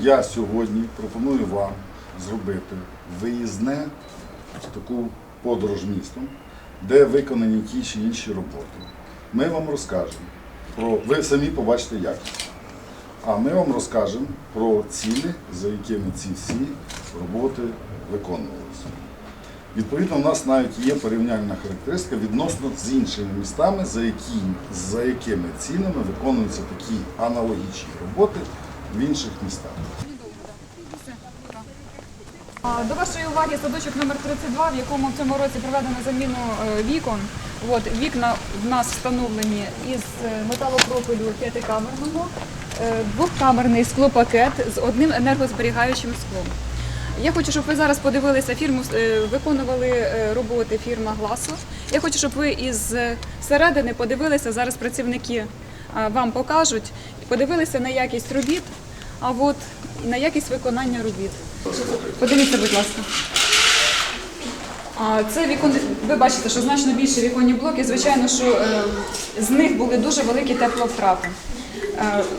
Я сьогодні пропоную вам зробити виїзне таку подорож містом, де виконані ті чи інші роботи. Ми вам розкажемо про. Ви самі побачите якість. А ми вам розкажемо про ціни, за якими ці всі роботи виконувалися. Відповідно, у нас навіть є порівняльна характеристика відносно з іншими містами, за, які, за якими цінами виконуються такі аналогічні роботи в інших містах. До вашої уваги садочок номер 32, в якому в цьому році проведено заміну е, вікон. От, вікна в нас встановлені із е, металопрофілю п'ятикамерного, е, двохкамерний склопакет з одним енергозберігаючим склом. Я хочу, щоб ви зараз подивилися фірму, е, виконували е, роботи фірма Гласо. Я хочу, щоб ви із е, середини подивилися, зараз працівники вам покажуть, подивилися на якість робіт, а от на якість виконання робіт. Подивіться, будь ласка. Це вікон... Ви бачите, що значно більше віконні блоки. Звичайно, що з них були дуже великі тепловтрати.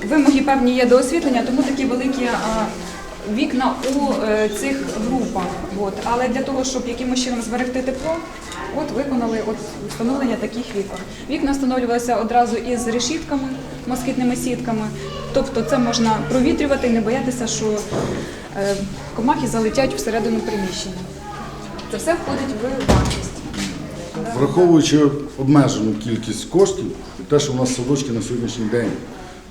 Вимоги певні є до освітлення, тому такі великі вікна у е, цих групах. От. Але для того, щоб якимось чином зберегти тепло, от виконали от, встановлення таких вікон. Вікна встановлювалися одразу із решітками, москітними сітками. Тобто це можна провітрювати не боятися, що е, комахи залетять всередину приміщення. Це все входить в вартість. Враховуючи обмежену кількість коштів, те, що у нас садочки на сьогоднішній день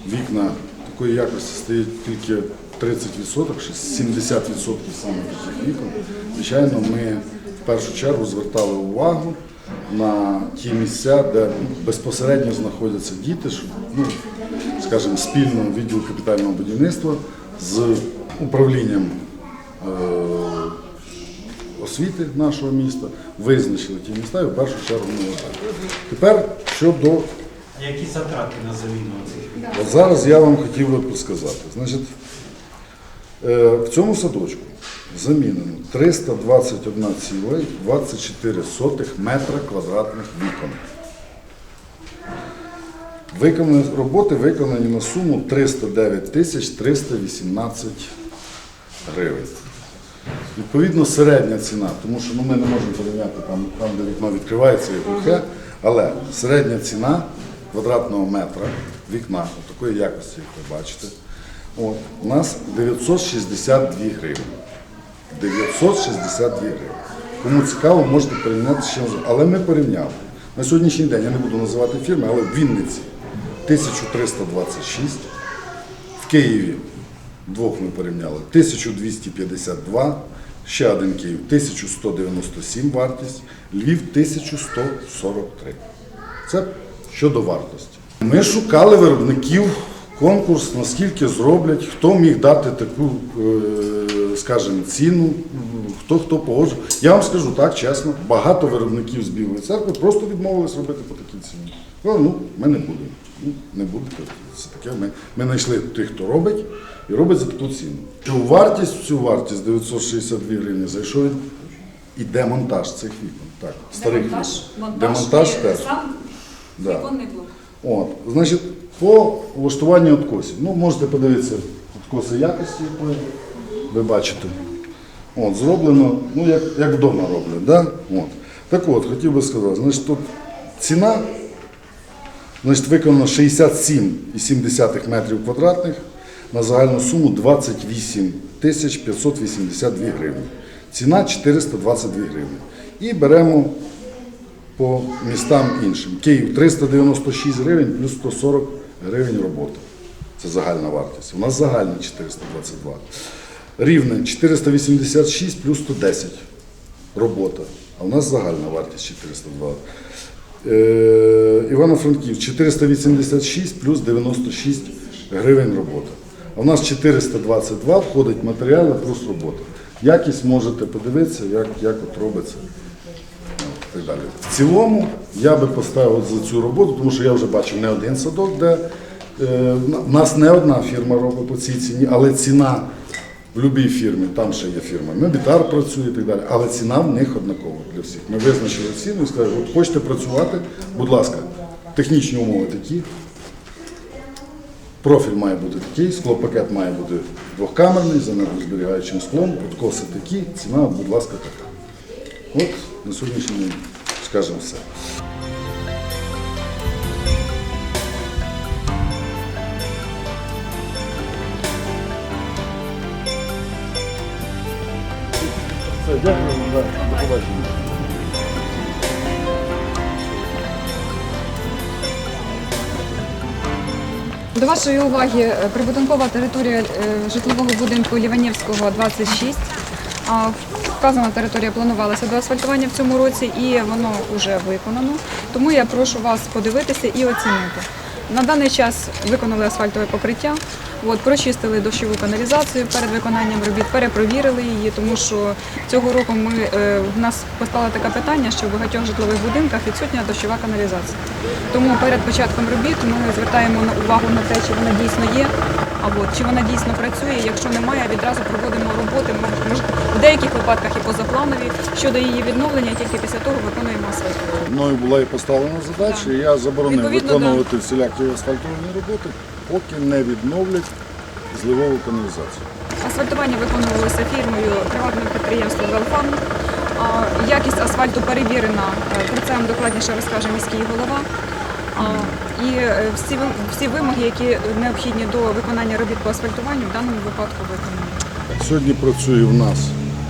вікна такої якості стають тільки 30%, ще 70% саме таких вікон, звичайно, ми в першу чергу звертали увагу на ті місця, де безпосередньо знаходяться діти, ну, скажімо, спільно відділ капітального будівництва з управлінням. е, освіти нашого міста, визначили ті міста і в першу чергу ми отак. Тепер щодо які затрати на заміну цих зараз я вам хотів би сказати. Значить, в цьому садочку замінено 321,24 метра квадратних вікон. Виконані роботи виконані на суму 309 тисяч 318 гривень. Відповідно, середня ціна, тому що ну, ми не можемо порівняти там, там, де вікно відкривається і глухе, але середня ціна квадратного метра вікна, такої якості, як ви бачите, от, у нас 962 гривні. 962 гривні. Кому цікаво, можете порівняти чим. Але ми порівняли. На сьогоднішній день я не буду називати фірми, але в Вінниці 1326, в Києві двох ми порівняли 1252, ще один Київ 1197 вартість, Львів 1143. Це щодо вартості. Ми шукали виробників конкурс, наскільки зроблять, хто міг дати таку, е, скажімо, ціну, хто хто погоджував. Я вам скажу так, чесно, багато виробників з Білої церкви просто відмовились робити по такій ціні. Ну, ми не будемо. Ну, не будете. Це таке. Ми, ми знайшли тих, хто робить, і робить за таку ціну. Що вартість, цю вартість 962 гривні зайшов і демонтаж цих вікон. Так, старих Демонтаж, вікон. монтаж Демонтаж теж. сам Да. віконний блок. От, значить, по влаштуванню откосів. Ну, можете подивитися откоси якості, ви бачите. От, зроблено, ну, як, як вдома роблять. Да? От. Так от, хотів би сказати, значить, тут ціна значить, виконано 67,7 метрів квадратних на загальну суму 28 тисяч 582 гривні. Ціна 422 гривні. І беремо по містам іншим. Київ 396 гривень плюс 140 гривень робота. Це загальна вартість. У нас загальна 422. Рівне 486 плюс 110 робота. А у нас загальна вартість 402. Е, Івано-Франків 486 плюс 96 гривень робота. А у нас 422 входить матеріали плюс робота. Якість можете подивитися, як, як от робиться так далі. В цілому я би поставив за цю роботу, тому що я вже бачив не один садок, де е, в нас не одна фірма робить по цій ціні, але ціна в будь-якій фірмі, там ще є фірма, Мебітар працює і так далі, але ціна в них однакова для всіх. Ми визначили ціну і сказали, от хочете працювати, будь ласка, Технічні умови такі. Профіль має бути такий, склопакет має бути двохкамерний, з енергозберігаючим склом, откоси такі, ціна, будь ласка, така. От на сьогоднішній день скажемо все. Дякую, до побачення. До вашої уваги е, прибудинкова територія е, житлового будинку Ліванівського 26. А, Вказана територія планувалася до асфальтування в цьому році і воно вже виконано. Тому я прошу вас подивитися і оцінити. На даний час виконали асфальтове покриття, от, прочистили дощову каналізацію перед виконанням робіт, перепровірили її, тому що цього року ми, е, в нас постало таке питання, що в багатьох житлових будинках відсутня дощова каналізація. Тому перед початком робіт ми звертаємо увагу на те, чи вона дійсно є, а от, чи вона дійсно працює. Якщо немає, відразу проводимо роботи. В деяких випадках і позапланові. Щодо її відновлення, тільки після того виконуємо асфальт. Мною була і поставлена задача, і я заборонив Відповідно, виконувати всілякі асфальтовані роботи, поки не відновлять зливову каналізацію. Асфальтування виконувалося фірмою приватного підприємства «Велфан». Якість асфальту перевірена. Е, Про це вам докладніше розкаже міський голова. І е, всі, всі вимоги, які необхідні до виконання робіт по асфальтуванню, в даному випадку виконані. Сьогодні працює в нас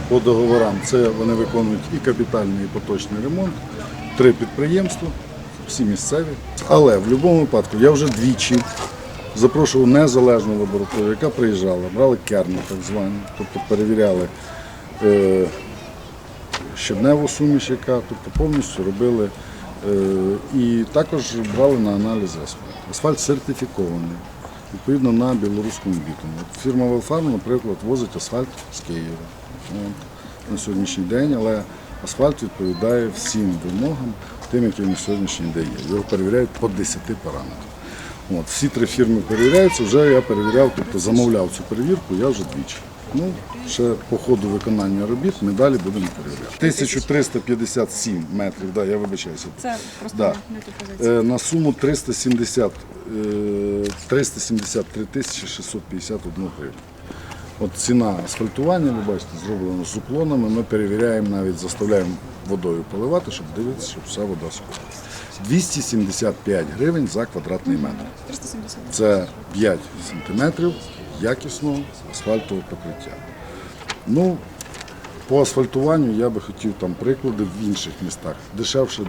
по договорам. Це вони виконують і капітальний, і поточний ремонт. Три підприємства, всі місцеві. Але в будь-якому випадку я вже двічі запрошував незалежну лабораторію, яка приїжджала, брали керни так звані, тобто перевіряли е, щебневу суміш, яка тобто повністю робили. Е, і також брали на аналіз асфальт. Асфальт сертифікований, відповідно на білоруському бітумі. Фірма Велфарм, наприклад, возить асфальт з Києва на сьогоднішній день, але асфальт відповідає всім вимогам, тим, які на сьогоднішній день є. Його перевіряють по 10 параметрах. От, всі три фірми перевіряються, вже я перевіряв, тобто замовляв цю перевірку, я вже двічі. Ну, ще по ходу виконання робіт ми далі будемо перевіряти. 1357 метрів, да, я вибачаюся. Це просто Да. не. Е, На суму 370, е, 373 тисячі 651 гривень. От ціна асфальтування, ви бачите, зроблено з уклонами. Ми перевіряємо, навіть заставляємо водою поливати, щоб дивитися, щоб вся вода сходила. 275 гривень за квадратний метр. 370. Це 5 сантиметрів якісного асфальтового покриття. Ну, по асфальтуванню я би хотів там приклади в інших містах. Дешевше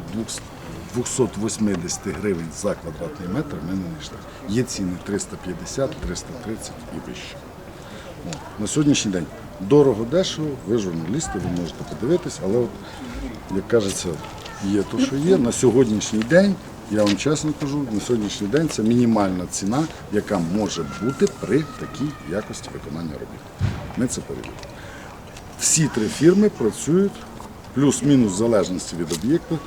280 гривень за квадратний метр ми не знайшли. Є ціни 350, 330 і вище. О, на сьогоднішній день дорого дешево, ви журналісти, ви можете подивитись, але от, як кажеться, є то, що є. На сьогоднішній день, я вам чесно кажу, на сьогоднішній день це мінімальна ціна, яка може бути при такій якості виконання робіт. Ми це перевірили. Всі три фірми працюють плюс-мінус в залежності від об'єкту.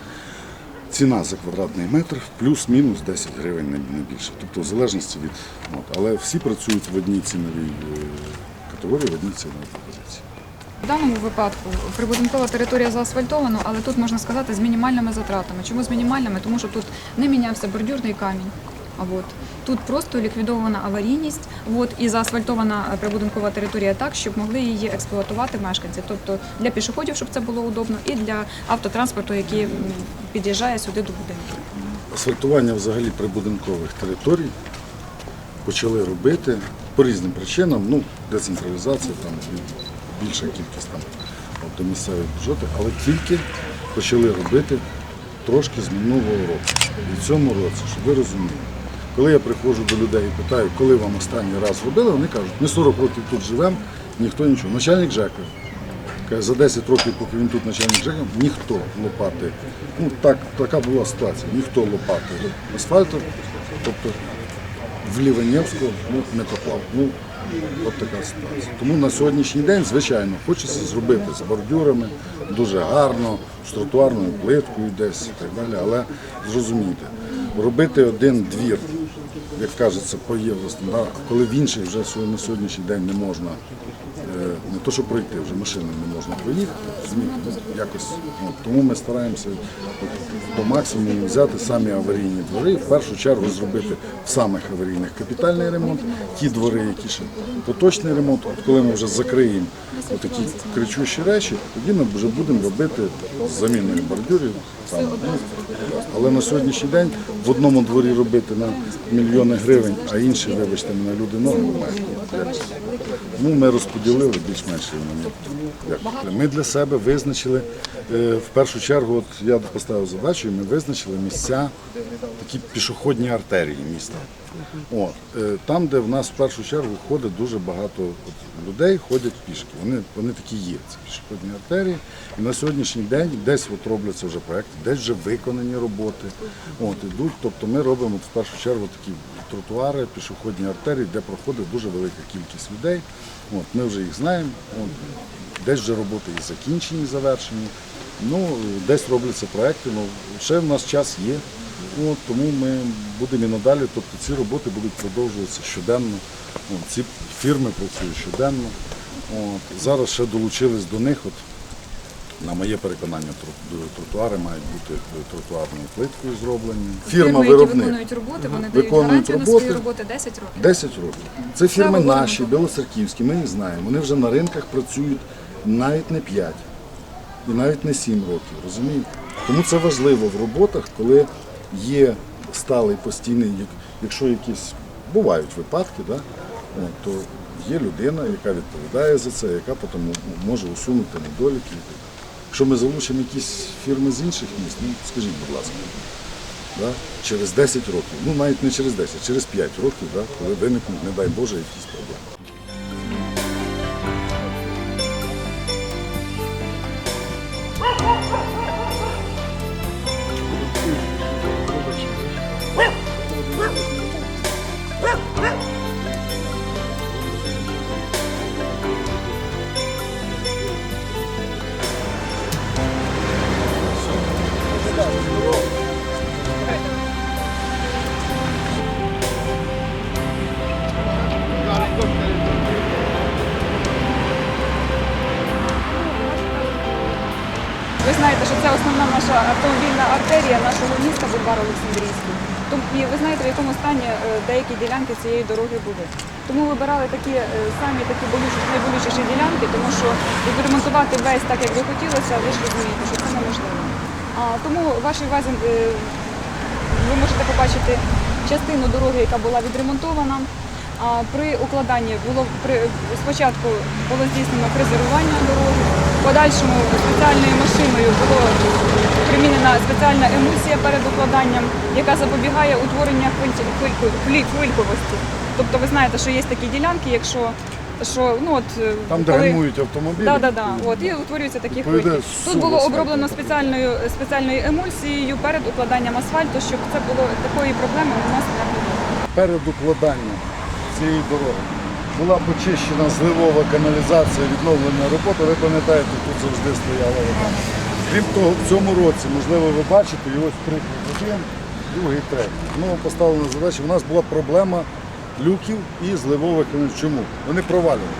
Ціна за квадратний метр плюс-мінус 10 гривень не більше. Тобто в залежності від. От, але всі працюють в одній ціновій е, категорії, в одній ціновій пропозиції. В даному випадку прибудинкова територія заасфальтована, але тут можна сказати з мінімальними затратами. Чому з мінімальними? Тому що тут не мінявся бордюрний камінь. От тут просто ліквідована аварійність, от і заасфальтована прибудинкова територія так, щоб могли її експлуатувати мешканці. Тобто для пішоходів, щоб це було удобно, і для автотранспорту, який під'їжджає сюди до будинку. Асфальтування взагалі прибудинкових територій почали робити по різним причинам. Ну, децентралізація, там більша кількість там до місцевих бюджетів, але тільки почали робити трошки з минулого року. І в цьому році, щоб ви розуміли, коли я приходжу до людей і питаю, коли вам останній раз робили, вони кажуть, ми 40 років тут живемо, ніхто нічого. Начальник ЖЕКа За 10 років, поки він тут начальник ЖЕКа, ніхто лопати. Ну так, така була ситуація. Ніхто лопати асфальту, тобто в Лівенєвську ну, не поклав. Ну, от така ситуація. Тому на сьогоднішній день, звичайно, хочеться зробити з бордюрами дуже гарно, з тротуарною плиткою десь і так далі. Але зрозумійте, робити один двір, як кажеться, по євростандарту, коли в інший вже на сьогоднішній день не можна то, що пройти, вже машини не можна проїхати, ну, якось. ну, тому ми стараємося по максимуму взяти самі аварійні двори, в першу чергу зробити в самих аварійних капітальний ремонт, ті двори, які ще поточний ремонт, от коли ми вже закриємо такі кричущі речі, тоді ми вже будемо робити з заміною бордюрів. Там, ну, але на сьогоднішній день в одному дворі робити на мільйони гривень, а інші, вибачте мене, люди ноги мають. Ну, ми розподілили більш-менш. Ми для себе визначили, е, в першу чергу, от я поставив задачу, і ми визначили місця, такі пішохідні артерії міста. От, е, там, де в нас в першу чергу ходить дуже багато от, людей, ходять пішки. Вони, вони такі є, ці пішохідні артерії. І на сьогоднішній день десь от робляться вже проекти, десь вже виконані роботи. От, ідуть, тобто ми робимо в першу чергу такі тротуари, пішохідні артерії, де проходить дуже велика кількість людей. От, ми вже їх знаємо. От, десь вже роботи і закінчені, завершені. Ну, десь робляться проекти, ну, ще в нас час є. От, тому ми будемо і надалі, тобто ці роботи будуть продовжуватися щоденно. От, ці фірми працюють щоденно. От, зараз ще долучились до них. От, на моє переконання, тротуари мають бути тротуарною плиткою зроблені. Фірма Фірми, які виробник. виконують роботи, вони дають Виконують гарантію на свої роботи 10 років. 10 років. Це фірми говоримо наші, білоцерківські, ми їх знаємо. Вони вже на ринках працюють навіть не 5 і навіть не 7 років, розумієте? Тому це важливо в роботах, коли є сталий постійний, якщо якісь бувають випадки, да? то є людина, яка відповідає за це, яка потім може усунути недоліки. Якщо ми залучимо якісь фірми з інших міст, ну скажіть, будь ласка, да? через 10 років, ну навіть не через 10, через 5 років, да? коли виникнуть, не дай Боже, якісь проблеми. Знаєте, що це основна наша автомобільна артерія нашого міста бульвар Олександрійський. Тому і ви знаєте, в якому стані е, деякі ділянки цієї дороги були. Тому вибирали такі е, самі такі болючі, найболючіші ділянки, тому що відремонтувати весь так, як би хотілося, ви ж розумієте, що це неможливо. А, тому вашій увазі е, ви можете побачити частину дороги, яка була відремонтована. А при укладанні було при спочатку було здійснено фрезерування дороги, подальшому спеціальною машиною було примінена спеціальна емульсія перед укладанням, яка запобігає утворення хвиль- хвильковості. Тобто ви знаєте, що є такі ділянки, якщо що ну от е, Там, де гальмують автомобілі. Да, да, да. От і утворюються такі хвильки. Тут було оброблено спеціальною спеціальною емульсією перед укладанням асфальту, щоб це було такої проблеми у нас не було. Перед укладанням цієї дороги була почищена зливова каналізація, відновлена робота. Ви пам'ятаєте, тут завжди стояла вода. Крім того, в цьому році, можливо, ви бачите, і ось приклад один, другий, третій. Ну, поставлена задача. У нас була проблема люків і зливових каналізацій. Чому? Вони провалювали.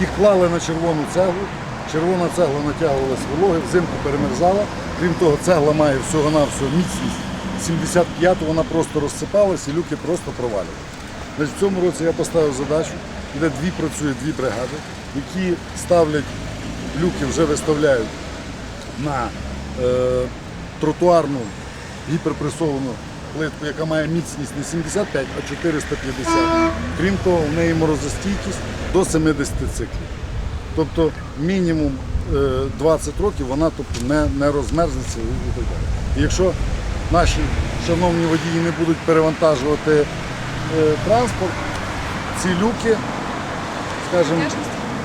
Їх клали на червону цеглу, червона цегла натягувалась вологи, взимку перемерзала. Крім того, цегла має всього-навсього міцність 75, вона просто розсипалась і люки просто провалювали. В цьому році я поставив задачу, де дві працюють дві бригади, які ставлять люки, вже виставляють на е, тротуарну гіперпресовану плитку, яка має міцність не 75, а 450. Крім того, в неї морозостійкість до 70 циклів. Тобто мінімум е, 20 років вона тобто, не, не розмерзнеться і так далі. І якщо наші шановні водії не будуть перевантажувати е, транспорт, ці люки, скажімо,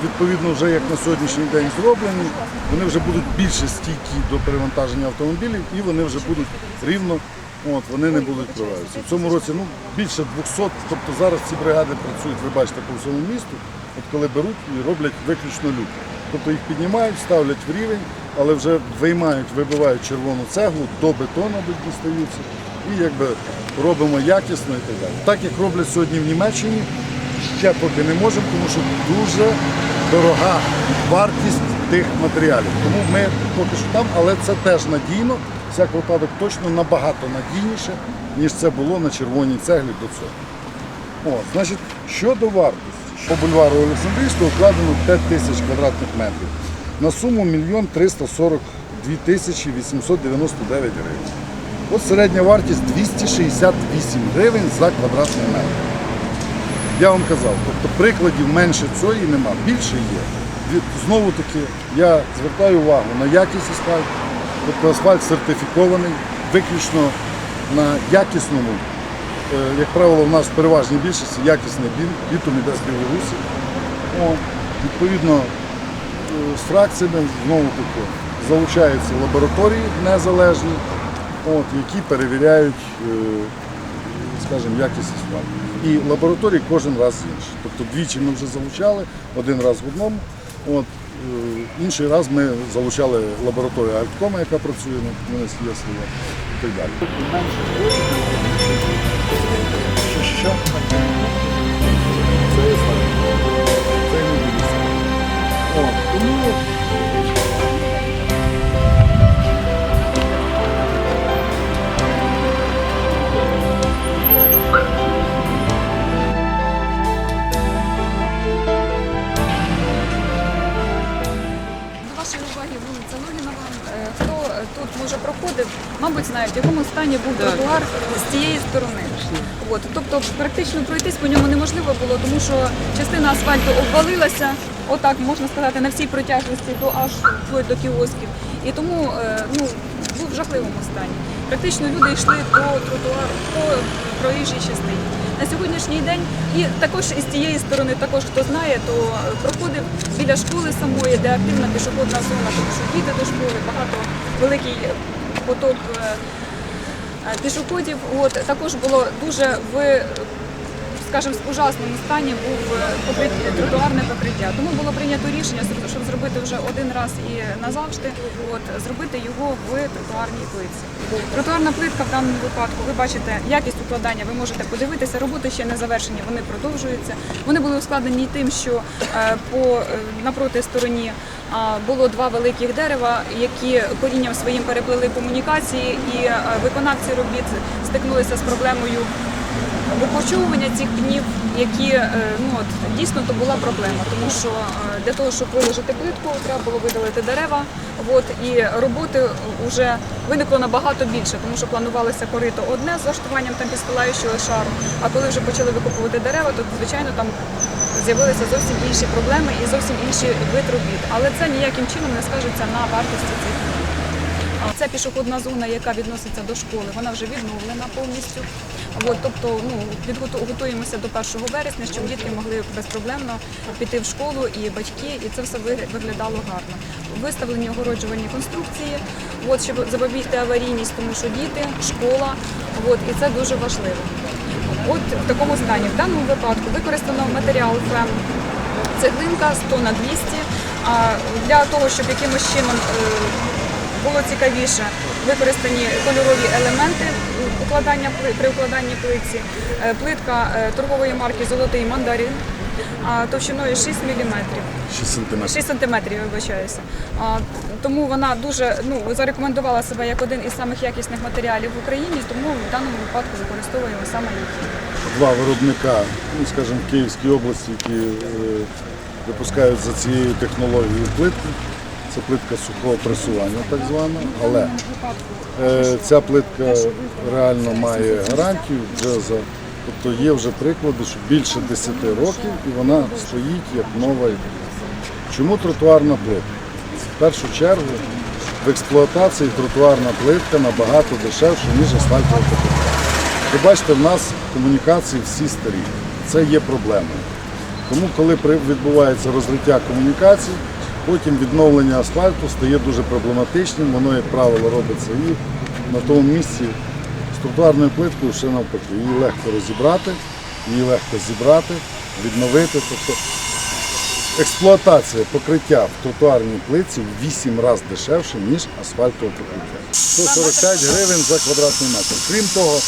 відповідно вже як на сьогоднішній день зроблені, вони вже будуть більше стійкі до перевантаження автомобілів і вони вже будуть рівно, от, вони не будуть провалюватися. В цьому році ну, більше 200, тобто зараз ці бригади працюють, ви бачите, по всьому місту, от коли беруть і роблять виключно люки. Тобто їх піднімають, ставлять в рівень, але вже виймають, вибивають червону цеглу, до бетону дістаються і якби робимо якісно і так далі. Так як роблять сьогодні в Німеччині, ще поки не можемо, тому що дуже дорога вартість тих матеріалів. Тому ми поки що там, але це теж надійно. Всяк випадок точно набагато надійніше, ніж це було на червоній цеглі до цього. О, значить, щодо вартості, по бульвару Олександрійського вкладено 5 тисяч квадратних метрів на суму 1 342 тисячі 899 гривень. От середня вартість 268 гривень за квадратний метр. Я вам казав, тобто прикладів менше цього і нема, більше є. Знову таки, я звертаю увагу на якість асфальту, тобто асфальт сертифікований, виключно на якісному, е, як правило, в нас в переважній більшості якісний бітум іде з Білорусі. Відповідно, е, з фракціями знову таки залучаються лабораторії незалежні, от, які перевіряють е, скажімо, якість асфальту. І лабораторії кожен раз інші. Тобто двічі ми вже залучали, один раз в одному. От, е, інший раз ми залучали лабораторію Альткома, яка працює на Єслова і так далі. Що? Це є. Це не тому знають, в якому стані був тротуар з цієї сторони. От, тобто практично пройтись по ньому неможливо було, тому що частина асфальту обвалилася, отак можна сказати, на всій протяжності до аж вплоть до кіосків. І тому е, ну, був в жахливому стані. Практично люди йшли по тротуару, по проїжджій частині. На сьогоднішній день і також із цієї сторони, також хто знає, то проходив біля школи самої, де активна пішохідна зона, тому що діти до школи, багато великий поток е, е, пішоходів. От також було дуже в скажімо, в ужасному стані був е, тротуарне покриття. Тому було прийнято рішення, щоб зробити вже один раз і назавжди, от зробити його в тротуарній плитці. Тротуарна плитка в даному випадку, ви бачите якість укладання, ви можете подивитися. Роботи ще не завершені, вони продовжуються. Вони були ускладнені тим, що е, по е, напроти стороні було два великих дерева, які корінням своїм переплили комунікації, і виконавці робіт стикнулися з проблемою викорчовування цих пнів, які е, ну от дійсно то була проблема, тому що е, для того, щоб виложити плитку, треба було видалити дерева. От і роботи вже виникло набагато більше, тому що планувалося корито одне з влаштуванням там підстилаючого шару. А коли вже почали викопувати дерева, то звичайно там з'явилися зовсім інші проблеми і зовсім інший вид робіт. Але це ніяким чином не скажеться на вартості цих пнів. А Це пішохідна зона, яка відноситься до школи, вона вже відновлена повністю. От, тобто ну, підготу- до 1 вересня, щоб дітки могли безпроблемно піти в школу і батьки, і це все вигля- виглядало гарно. Виставлені огороджувальні конструкції, от, щоб запобігти аварійність, тому що діти, школа, от, і це дуже важливо. От в такому стані. В даному випадку використано матеріал фрем цеглинка 100 на 200. А для того, щоб якимось чином е, було цікавіше, використані кольорові елементи укладання при укладанні плитці. Е, Плитка е, торгової марки Золотий мандарин товщиною 6 мм. 6 сантиметрів. 6 сантиметрів, вибачаюся. Тому вона дуже ну, зарекомендувала себе як один із самих якісних матеріалів в Україні, тому в даному випадку використовуємо саме їх. Два виробника, ну, скажімо, в Київській області, які е, випускають за цією технологією плитку. Це плитка сухого пресування, так звана, але е, ця плитка реально має гарантію вже за. Тобто є вже приклади, що більше 10 років і вона стоїть як нова. Чому тротуарна плитка? В першу чергу в експлуатації тротуарна плитка набагато дешевша, ніж асфальтова покриття. Ви бачите, в нас комунікації всі старі. Це є проблемою. Тому, коли відбувається розриття комунікацій, потім відновлення асфальту стає дуже проблематичним, воно, як правило, робиться і на тому місці з тротуарною плиткою ще навпаки. Її легко розібрати, її легко зібрати, відновити. Тобто експлуатація покриття в тротуарній плитці в 8 разів дешевше, ніж асфальтове покриття. 145 гривень за квадратний метр. Крім того,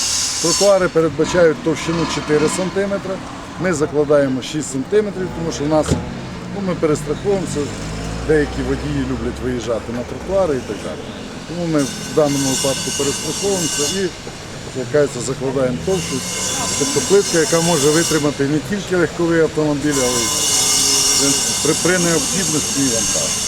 тротуари передбачають товщину 4 см, Ми закладаємо 6 см, тому що в нас ну, ми перестраховуємося. Деякі водії люблять виїжджати на тротуари і так далі. Тому ми в даному випадку перестраховуємося і як закладаємо товщу. Тобто плитка, яка може витримати не тільки легковий автомобіль, але й при, при необхідності і вантаж.